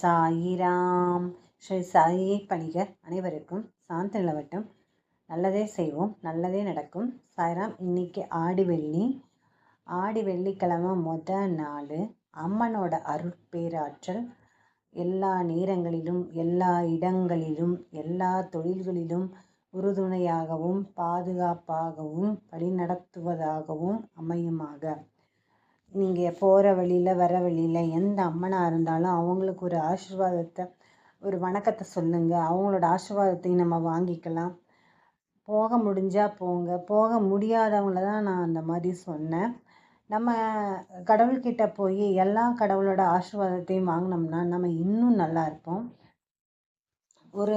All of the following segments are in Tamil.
சாயிராம். ஸ்ரீ சாயி பணிகர் அனைவருக்கும் சாந்த நிலவட்டம். நல்லதே செய்வோம் நல்லதே நடக்கும். சாய்ராம் இன்னைக்கு ஆடி வெள்ளி. ஆடி வெள்ளிக்கிழமை மொத நாள் அம்மனோட அருட்பேராற்றல் எல்லா நேரங்களிலும் எல்லா இடங்களிலும் எல்லா தொழில்களிலும் உறுதுணையாகவும் பாதுகாப்பாகவும் வழிநடத்துவதாகவும் அமையுமாக. நீங்கள் போகிற வழியில் வர வழியில் எந்த அம்மனாக இருந்தாலும் அவங்களுக்கு ஒரு ஆசிர்வாதத்தை ஒரு வணக்கத்தை சொல்லுங்கள் அவங்களோட ஆசிர்வாதத்தையும் நம்ம வாங்கிக்கலாம். போக முடிஞ்சால் போங்க. போக முடியாதவங்கள தான் நான் அந்த மாதிரி சொன்னேன். நம்ம கடவுள்கிட்ட போய் எல்லா கடவுளோட ஆசிர்வாதத்தையும் வாங்கினோம்னா நம்ம இன்னும் நல்லா இருப்போம். ஒரு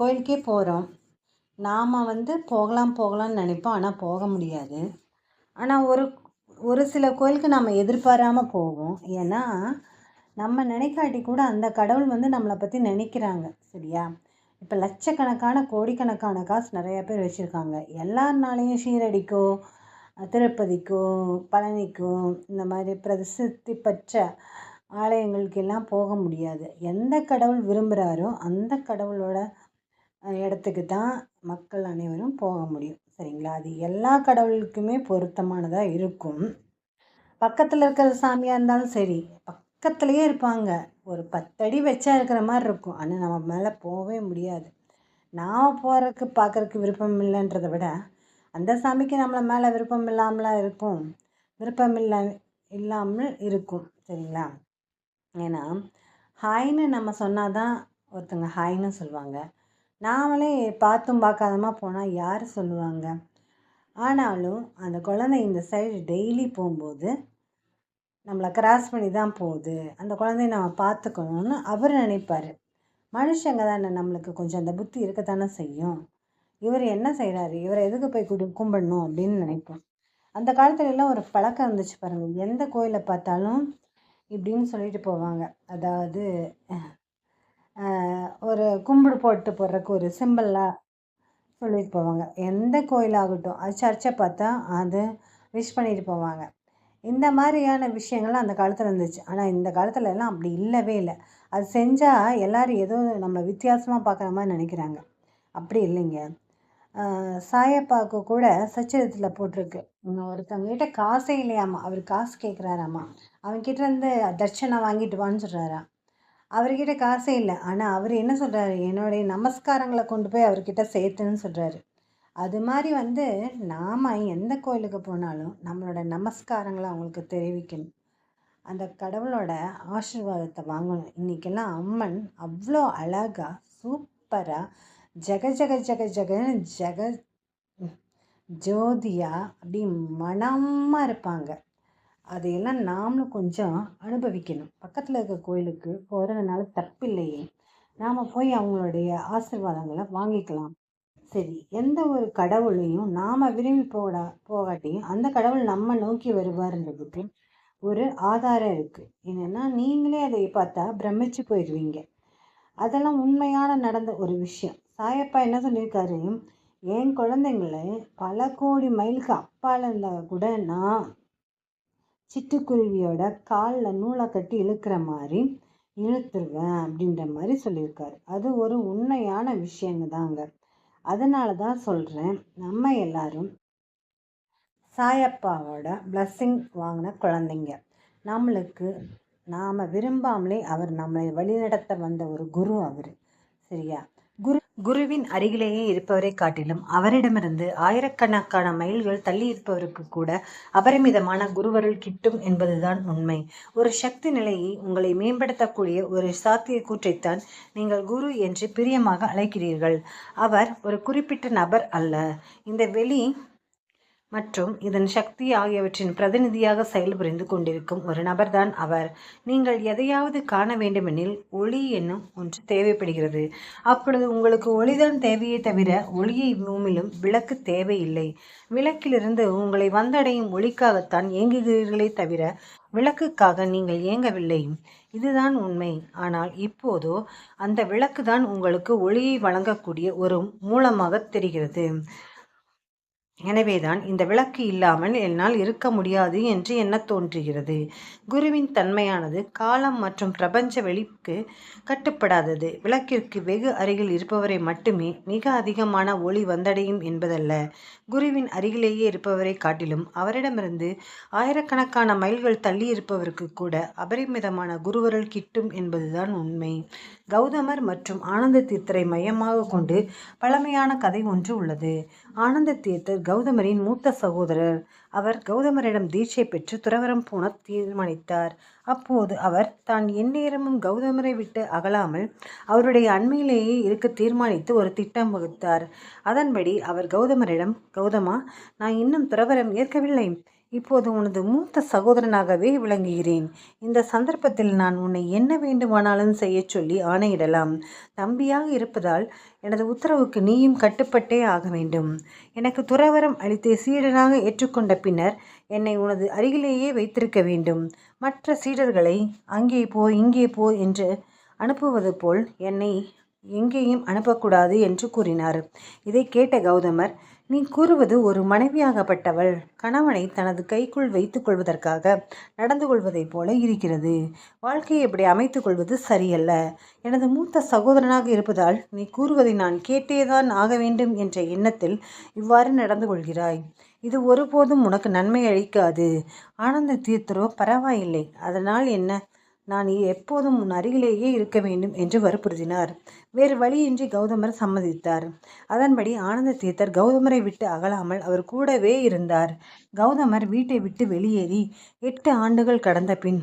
கோயிலுக்கே போகிறோம் நாம் வந்து போகலாம் போகலாம்னு நினைப்போம். ஆனால் போக முடியாது. ஆனால் ஒரு ஒரு சில கோயிலுக்கு நம்ம எதிர்பாராமல் போவோம். ஏன்னா நம்ம நினைக்காட்டி கூட அந்த கடவுள் வந்து நம்மளை பற்றி நினைக்கிறாங்க. சரியா? இப்போ லட்சக்கணக்கான கோடிக்கணக்கான காசு நிறையா பேர் வச்சுருக்காங்க. எல்லாருனாலையும் ஷீரடிக்கோ திருப்பதிக்கோ பழனிக்கோ இந்த மாதிரி பிரசித்தி பெற்ற ஆலயங்களுக்கெல்லாம் போக முடியாது. எந்த கடவுள் விரும்புகிறாரோ அந்த கடவுளோட இடத்துக்கு தான் மக்கள் அனைவரும் போக முடியும். சரிங்களா? அது எல்லா கடவுளுக்குமே பொருத்தமானதாக இருக்கும். பக்கத்தில் இருக்கிற சாமியாக இருந்தாலும் சரி பக்கத்துலேயே இருப்பாங்க. ஒரு பத்தடி வச்சா இருக்கிற மாதிரி இருக்கும். ஆனால் நம்ம மேலே போகவே முடியாது. நாம் போகிறதுக்கு பார்க்குறதுக்கு விருப்பம் இல்லைன்றதை விட அந்த சாமிக்கு நம்மளை மேலே விருப்பம் இல்லாமலாம் இருக்கும். விருப்பம் இல்லை இல்லாமல் இருக்கும். சரிங்களா? ஏன்னா ஹாய்னு நம்ம சொன்னால் தான் ஒருத்தங்க ஹாய்னு சொல்லுவாங்க நாமளே பார்த்தும் பார்க்காதமா போனால் யார் சொல்லுவாங்க? ஆனாலும் அந்த குழந்தை இந்த சைடு டெய்லி போகும்போது நம்மளை கிராஸ் பண்ணி தான் போகுது. அந்த குழந்தைய நம்ம பார்த்துக்கணுன்னு அவர் நினைப்பார். மனுஷங்க தானே நம்மளுக்கு கொஞ்சம் அந்த புத்தி இருக்கத்தானே செய்யும். இவர் என்ன செய்கிறாரு இவரை எதுக்கு போய் குடி கும்பிடணும் அப்படின்னு நினைப்போம். அந்த காலத்துலலாம் ஒரு பழக்கம் இருந்துச்சு பாருங்கள் எந்த கோயிலை பார்த்தாலும் இப்படின்னு சொல்லிட்டு போவாங்க. அதாவது ஒரு கும்பிடு போட்டு போடுறக்கு ஒரு சிம்பிளாக சொல்லிட்டு போவாங்க. எந்த கோயிலாகட்டும் அது சர்ச்சை பார்த்தா அது விஷ் பண்ணிட்டு போவாங்க. இந்த மாதிரியான விஷயங்கள்லாம் அந்த காலத்தில் இருந்துச்சு. ஆனால் இந்த காலத்துல எல்லாம் அப்படி இல்லவே இல்லை. அது செஞ்சால் எல்லோரும் ஏதோ நம்ம வித்தியாசமாக பார்க்குற மாதிரி நினைக்கிறாங்க. அப்படி இல்லைங்க. சாயப்பாவுக்கு கூட சச்சரித்தில் போட்டிருக்கு. ஒருத்தவங்ககிட்ட காசே இல்லையாம்மா அவர் காசு கேட்குறாராம்மா அவன்கிட்ட இருந்து தட்சணை வாங்கிட்டு வான்னு சொல்கிறாராம் அவர்கிட்ட காசே இல்லை. ஆனால் அவர் என்ன சொல்கிறாரு என்னுடைய நமஸ்காரங்களை கொண்டு போய் அவர்கிட்ட சேர்த்துன்னு சொல்கிறாரு அது மாதிரி வந்து நாம் எந்த கோயிலுக்கு போனாலும் நம்மளோட நமஸ்காரங்களை அவங்களுக்கு தெரிவிக்கணும். அந்த கடவுளோட ஆசீர்வாதத்தை வாங்கணும். இன்றைக்கெல்லாம் அம்மன் அவ்வளோ அழகாக சூப்பராக ஜெக ஜெக ஜெக ஜெகன்னு ஜெக ஜோதியாக அப்படி மனமாக இருப்பாங்க. அதையெல்லாம் நாமளும் கொஞ்சம் அனுபவிக்கணும். பக்கத்தில் இருக்க கோயிலுக்கு போகிறதுனால தப்பில்லையே. நாம் போய் அவங்களுடைய ஆசிர்வாதங்களை வாங்கிக்கலாம். சரி எந்த ஒரு கடவுளையும் நாம் விரும்பி போடா போகாட்டியும் அந்த கடவுள் நம்ம நோக்கி வருவார்ன்றதுக்கு ஒரு ஆதாரம் இருக்குது என்னென்னா நீங்களே அதை பார்த்தா பிரமிச்சு போயிடுவீங்க. அதெல்லாம் உண்மையான நடந்த ஒரு விஷயம். சாயப்பா என்ன சொல்லியிருக்காரு? என் குழந்தைங்களை பல கோடி மைலுக்கு அப்பால் இருந்தால் கூட நான் சிட்டுக்குருவியோட காலில் நூலை கட்டி இழுக்கிற மாதிரி இழுத்துருவேன் அப்படின்ற மாதிரி சொல்லியிருக்காரு. அது ஒரு உண்மையான விஷயங்க தாங்க. அதனால தான் சொல்கிறேன் நம்ம எல்லாரும் சாயப்பாவோட பிளஸ்ஸிங் வாங்கின குழந்தைங்க. நம்மளுக்கு நாம் விரும்பாமலே அவர் நம்மளை வழிநடத்த வந்த ஒரு குரு அவர். சரியா? குரு குருவின் அருகிலேயே இருப்பவரை காட்டிலும் அவரிடமிருந்து ஆயிரக்கணக்கான மைல்கள் தள்ளி இருப்பவருக்கு கூட அபரிமிதமான குருவருள் கிட்டும் என்பதுதான் உண்மை. ஒரு சக்தி நிலையை உங்களை மேம்படுத்தக்கூடிய ஒரு சாத்திய கூற்றைத்தான் நீங்கள் குரு என்று பிரியமாக அழைக்கிறீர்கள். அவர் ஒரு குறிப்பிட்ட நபர் அல்ல. இந்த வெளி மற்றும் இதன் சக்தி ஆகியவற்றின் பிரதிநிதியாக செயல்புரிந்து கொண்டிருக்கும் ஒரு நபர்தான் அவர். நீங்கள் எதையாவது காண வேண்டுமெனில் ஒளி என்னும் ஒன்று தேவைப்படுகிறது. அப்பொழுது உங்களுக்கு ஒளிதான் தேவையே தவிர ஒளியை பூமியிலும் விளக்கு தேவையில்லை. விளக்கிலிருந்து உங்களை வந்தடையும் ஒளிக்காகத்தான் இயங்குகிறீர்களே தவிர விளக்குக்காக நீங்கள் இயங்கவில்லை. இதுதான் உண்மை. ஆனால் இப்போதோ அந்த விளக்கு தான் உங்களுக்கு ஒளியை வழங்கக்கூடிய ஒரு மூலமாக தெரிகிறது. எனவேதான் இந்த விளக்கு இல்லாமல் என்னால் இருக்க முடியாது என்று எண்ணத் தோன்றுகிறது. குருவின் தன்மையானது காலம் மற்றும் பிரபஞ்ச வெளிக்கு கட்டுப்படாதது. விளக்கிற்கு வெகு அருகில் இருப்பவரை மட்டுமே மிக அதிகமான ஒளி வந்தடையும் என்பதல்ல. குருவின் அருகிலேயே இருப்பவரை காட்டிலும் அவரிடமிருந்து ஆயிரக்கணக்கான மைல்கள் தள்ளி இருப்பவருக்கு கூட அபரிமிதமான குருவருள் கிட்டும் என்பதுதான் உண்மை. கௌதமர் மற்றும் ஆனந்த தீர்த்தரை மையமாக கொண்டு பழமையான கதை ஒன்று உள்ளது. ஆனந்த தீர்த்தர் கௌதமரின் மூத்த சகோதரர். அவர் கௌதமரிடம் தீட்சை பெற்று துறவரம் போன தீர்மானித்தார். அப்போது அவர் தான் எந்நேரமும் கௌதமரை விட்டு அகலாமல் அவருடைய அண்மையிலேயே இருக்க தீர்மானித்து ஒரு திட்டம் வகுத்தார். அதன்படி அவர் கௌதமரிடம் கௌதமா நான் இன்னும் துறவரம் ஏற்கவில்லை. இப்போது உனது மூத்த சகோதரனாகவே விளங்குகிறேன். இந்த சந்தர்ப்பத்தில் நான் உன்னை என்ன வேண்டுமானாலும் செய்யச் சொல்லி ஆணையிடலாம். தம்பியாக இருப்பதால் எனது உத்தரவுக்கு நீயும் கட்டுப்பட்டே ஆக வேண்டும். எனக்கு துறவரம் அளித்து சீடனாக ஏற்றுக்கொண்ட பின்னர் என்னை உனது அருகிலேயே வைத்திருக்க வேண்டும். மற்ற சீடர்களை அங்கே போ இங்கே போ என்று அனுப்புவது போல் என்னை எங்கேயும் அனுப்பக்கூடாது என்று கூறினார். இதை கேட்ட கௌதமர் நீ கூறுவது ஒரு மனைவியாகப்பட்டவள். கணவனை தனது கைக்குள் வைத்துக் கொள்வதற்காக நடந்து கொள்வதைப் போல இருக்கிறது. வாழ்க்கையை இப்படி அமைத்துக் கொள்வது சரியல்ல. எனது மூத்த சகோதரனாக இருப்பதால் நீ கூறுவதை நான் கேட்டேதான் ஆக வேண்டும் என்ற எண்ணத்தில் இவ்வாறு நடந்து கொள்கிறாய். இது ஒருபோதும் உனக்கு நன்மை அளிக்காது. ஆனந்த தீர்த்தரோ பரவாயில்லை. அதனால் என்ன? நான் எப்போதும் உன் அருகிலேயே இருக்க வேண்டும் என்று வற்புறுத்தினார். வேறு வழியின்றி கௌதமர் சம்மதித்தார். அதன்படி ஆனந்த தீர்த்தர் கௌதமரை விட்டு அகலாமல் அவர் கூடவே இருந்தார். கௌதமர் வீட்டை விட்டு வெளியேறி எட்டு ஆண்டுகள் கடந்த பின்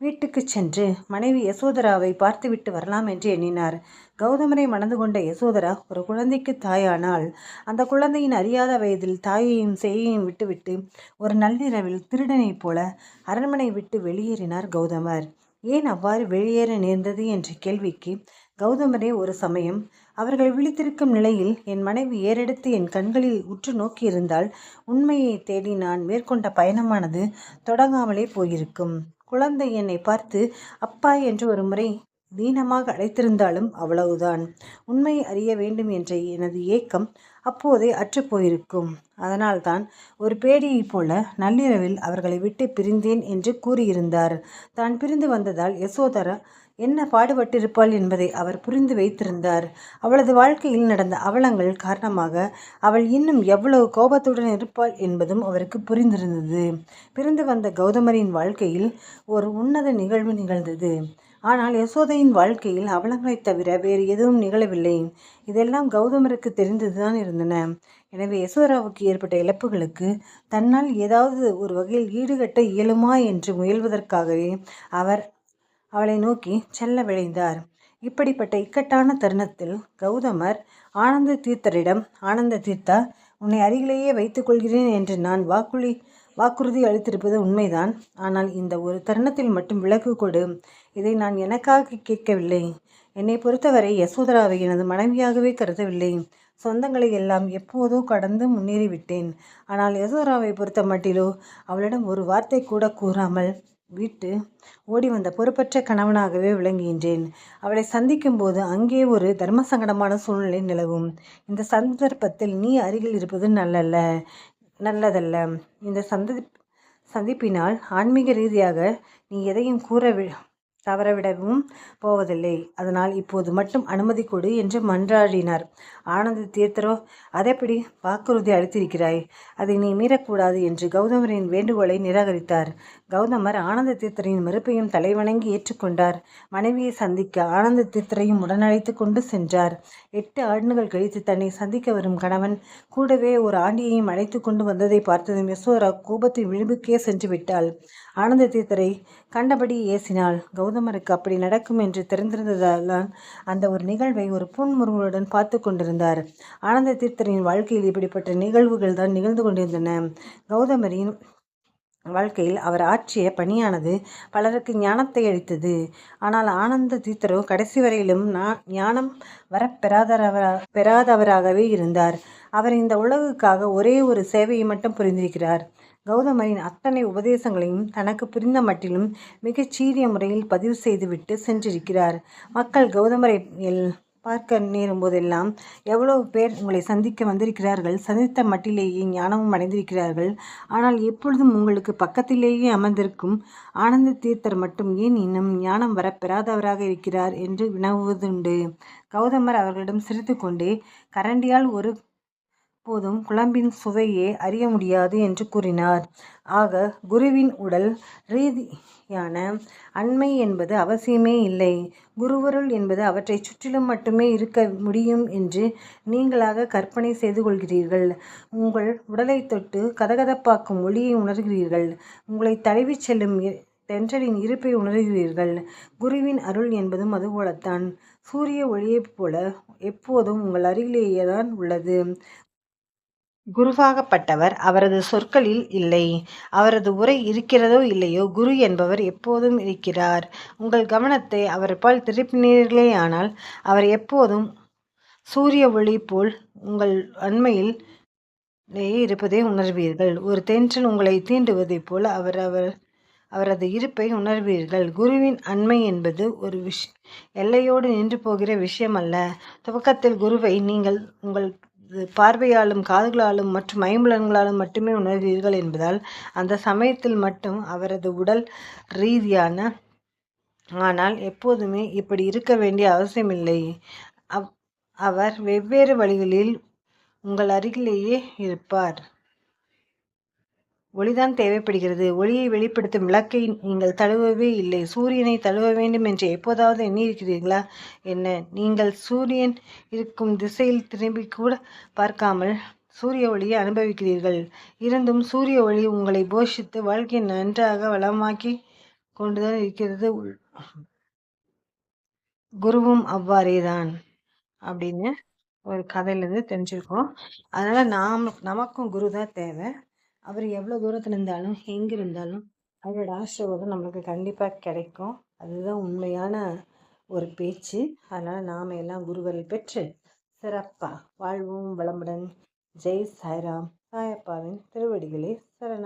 வீட்டுக்கு சென்று மனைவி யசோதராவை பார்த்துவிட்டு வரலாம் என்று எண்ணினார். கௌதமரை மணந்து கொண்ட யசோதரா ஒரு குழந்தைக்கு தாயானால் அந்த குழந்தையின் அறியாத வயதில் தாயையும் சேயையும் விட்டுவிட்டு ஒரு நள்ளிரவில் திருடனைப் போல அரண்மனை விட்டு வெளியேறினார் கௌதமர். ஏன் அவ்வாறு வெளியேற நேர்ந்தது என்ற கேள்விக்கு கௌதமரே ஒரு சமயம் அவர்கள் விழித்திருக்கும் நிலையில் என் மனைவி ஏறெடுத்து என் கண்களில் உற்று நோக்கியிருந்தால் உண்மையை தேடி நான் மேற்கொண்ட பயணமானது தொடங்காமலே போயிருக்கும். குழந்தை என்னை பார்த்து அப்பா என்று ஒரு முறை தீனமாக அழைத்திருந்தாலும் அவ்வளவுதான். உண்மை அறிய வேண்டும் என்ற எனது ஏக்கம் அப்போதே அற்றுப்போயிருக்கும் அதனால்தான் ஒரு பேடியைப் போல நள்ளிரவில் அவர்களை விட்டு பிரிந்தேன் என்று கூறியிருந்தார். தான் பிரிந்து வந்ததால் யசோதரா என்ன பாடுபட்டிருப்பாள் என்பதை அவர் புரிந்து வைத்திருந்தார். அவளது வாழ்க்கையில் நடந்த அவலங்கள் காரணமாக அவள் இன்னும் எவ்வளவு கோபத்துடன் இருப்பாள் என்பதும் அவருக்கு புரிந்திருந்தது. பிரிந்து வந்த கௌதமரின் வாழ்க்கையில் ஒரு உன்னத நிகழ்வு நிகழ்ந்தது. ஆனால் யசோதையின் வாழ்க்கையில் அவலங்களைத் தவிர வேறு எதுவும் நிகழவில்லை. இதெல்லாம் கௌதமருக்கு தெரிந்துதான் இருந்தன. எனவே யசோதராவுக்கு ஏற்பட்ட இழப்புகளுக்கு தன்னால் ஏதாவது ஒரு வகையில் ஈடுகட்ட இயலுமா என்று முயல்வதற்காகவே அவர் அவளை நோக்கி செல்ல விளைந்தார் இப்படிப்பட்ட இக்கட்டான தருணத்தில் கௌதமர் ஆனந்த தீர்த்தரிடம் ஆனந்த தீர்த்தா உன்னை அருகிலேயே வைத்துக் கொள்கிறேன் என்று நான் வாக்குறுதி வாக்குறுதி அளித்திருப்பது உண்மைதான். ஆனால் இந்த ஒரு தருணத்தில் மட்டும் விலக்கு கொடு. இதை நான் எனக்காக கேட்கவில்லை. என்னை பொறுத்தவரை யசோதராவை எனது மனைவியாகவே கருதவில்லை. சொந்தங்களை எல்லாம் எப்போதோ கடந்து முன்னேறிவிட்டேன். ஆனால் யசோதராவை பொறுத்த மட்டிலோ அவளிடம் ஒரு வார்த்தை கூட கூறாமல் விட்டு ஓடி வந்த பொறுப்பற்ற கணவனாகவே விளங்குகின்றேன். அவளை சந்திக்கும் போது அங்கே ஒரு தர்ம சங்கடமான சூழ்நிலை நிலவும். இந்த சந்தர்ப்பத்தில் நீ அருகில் இருப்பது நல்லல்ல நல்லதல்ல. இந்த சந்தி சந்திப்பினால் ஆன்மீக ரீதியாக நீ எதையும் கூற தவறவிடவும் போவதில்லை. அதனால் இப்போது மட்டும் அனுமதி கொடு என்று மன்றாடினார். ஆனந்த தீர்த்தரோ அதைப்படி வாக்குறுதி அளித்திருக்கிறாய்? அதை நீ மீறக்கூடாது என்று கௌதமரின் வேண்டுகோளை நிராகரித்தார். கௌதமர் ஆனந்த தீர்த்தரின் மறுப்பையும் தலைவணங்கி ஏற்றுக்கொண்டார். மனைவியை சந்திக்க ஆனந்த தீர்த்தரையும் உடனழைத்து கொண்டு சென்றார். எட்டு ஆண்டுகள் கழித்து தன்னை சந்திக்க வரும் கணவன் கூடவே ஒரு ஆண்டியையும் அழைத்து கொண்டு வந்ததை பார்த்ததும் யசோரா கோபத்தின் விளிம்புக்கே சென்று விட்டாள். ஆனந்த தீர்த்தரை கண்டபடி ஏசினாள். கௌதமருக்கு அப்படி நடக்கும் என்று தெரிந்திருந்ததால்தான் அந்த ஒரு நிகழ்வை ஒரு புன்முருகளுடன் பார்த்து கொண்டிருந்தார். ஆனந்த தீர்த்தரின் வாழ்க்கையில் இப்படிப்பட்ட நிகழ்வுகள் தான் நிகழ்ந்து கொண்டிருந்தன. கௌதமரின் வாழ்க்கையில் அவர் ஆற்றிய பணியானது பலருக்கு ஞானத்தை அளித்தது. ஆனால் ஆனந்த தீர்த்தரோ கடைசி வரையிலும் நான் ஞானம் வர பெறாதவரா பெறாதவராகவே இருந்தார். அவர் இந்த உலகுக்காக ஒரே ஒரு சேவையை மட்டும் புரிந்திருக்கிறார். கௌதமரின் அத்தனை உபதேசங்களையும் தனக்கு புரிந்த மட்டிலும் மிகச் சீரிய முறையில் பதிவு செய்துவிட்டு சென்றிருக்கிறார். மக்கள் கௌதமரை எல் பார்க்க நேரும் போதெல்லாம் எவ்வளவு பேர் உங்களை சந்திக்க வந்திருக்கிறார்கள் சந்தித்த மட்டிலேயே ஞானமும் அடைந்திருக்கிறார்கள். ஆனால் எப்பொழுதும் உங்களுக்கு பக்கத்திலேயே அமர்ந்திருக்கும் ஆனந்த தீர்த்தர் மட்டும் ஏன் இன்னும் ஞானம் வர பெறாதவராக இருக்கிறார் என்று வினவுவதுண்டு. கௌதமர் அவர்களிடம் சிரித்து கொண்டே கரண்டியால் ஒரு போதும் குழம்பின் சுவையே அறிய முடியாது என்று கூறினார். ஆக குருவின் உடல் ரீதியான அண்மை என்பது அவசியமே இல்லை. குருவருள் என்பது அவற்றை சுற்றிலும் மட்டுமே இருக்க முடியும் என்று நீங்களாக கற்பனை செய்து கொள்கிறீர்கள். உங்கள் உடலை தொட்டு கதகதப்பாக்கும் ஒளியை உணர்கிறீர்கள். உங்களை தழுவிச் செல்லும் தென்றலின் இருப்பை உணர்கிறீர்கள். குருவின் அருள் என்பதும் அதுபோலத்தான். சூரிய ஒளியைப் போல எப்போதும் உங்கள் அருகிலேயே தான் உள்ளது. குருவாகப்பட்டவர் அவரது சொற்களில் இல்லை. அவரது உரை இருக்கிறதோ இல்லையோ குரு என்பவர் எப்போதும் இருக்கிறார். உங்கள் கவனத்தை அவர் பால் திருப்பினீர்களேயானால் அவர் எப்போதும் சூரிய ஒளி போல் உங்கள் அண்மையில் இருப்பதை உணர்வீர்கள். ஒரு தென்றல் உங்களை தீண்டுவதைப் போல அவர் அவர் அவரது இருப்பை உணர்வீர்கள். குருவின் அண்மை என்பது ஒரு விஷ் எல்லையோடு நின்று போகிற விஷயம் அல்ல துவக்கத்தில் குருவை நீங்கள் உங்கள் பார்வையாலும் காதுகளாலும் மற்றும் ஐம்புலன்களாலும் மட்டுமே உணர்கிறீர்கள் என்பதால் அந்த சமயத்தில் மட்டும் அவரது உடல் ரீதியான ஆனால் எப்போதுமே இப்படி இருக்க வேண்டிய அவசியமில்லை. அவ் அவர் வெவ்வேறு வழிகளில் உங்கள் அருகிலேயே இருப்பார். ஒளிதான் தேவைப்படுகிறது. ஒளியை வெளிப்படுத்தும் விளக்கை நீங்கள் தழுவவே இல்லை. சூரியனை தழுவ வேண்டும் என்று எப்போதாவது எண்ணியிருக்கிறீர்களா? என்ன? நீங்கள் சூரியன் இருக்கும் திசையில் திரும்பி கூட பார்க்காமல் சூரிய ஒளியை அனுபவிக்கிறீர்கள். இருந்தும் சூரிய ஒளி உங்களை போஷித்து வாழ்க்கையை நன்றாக வளமாக்கி கொண்டுதான் இருக்கிறது. குருவும் அவ்வாறே தான் அப்படின்னு ஒரு கதையிலேருந்து தெரிஞ்சிருக்கோம். அதனால் நாம் நமக்கும் குரு தான் தேவை. அவர் எவ்வளோ தூரத்தில் இருந்தாலும் எங்கே இருந்தாலும் அவரோட ஆசீர்வாதம் நம்மளுக்கு கண்டிப்பாக கிடைக்கும். அதுதான் உண்மையான ஒரு பேச்சு. அதனால் நாம் எல்லாம் குருவரை பெற்று சிறப்பாக வாழ்வும் வளமுடன். ஜெய் சாய்ராம். சாயப்பாவின் திருவடிகளே சரணம்.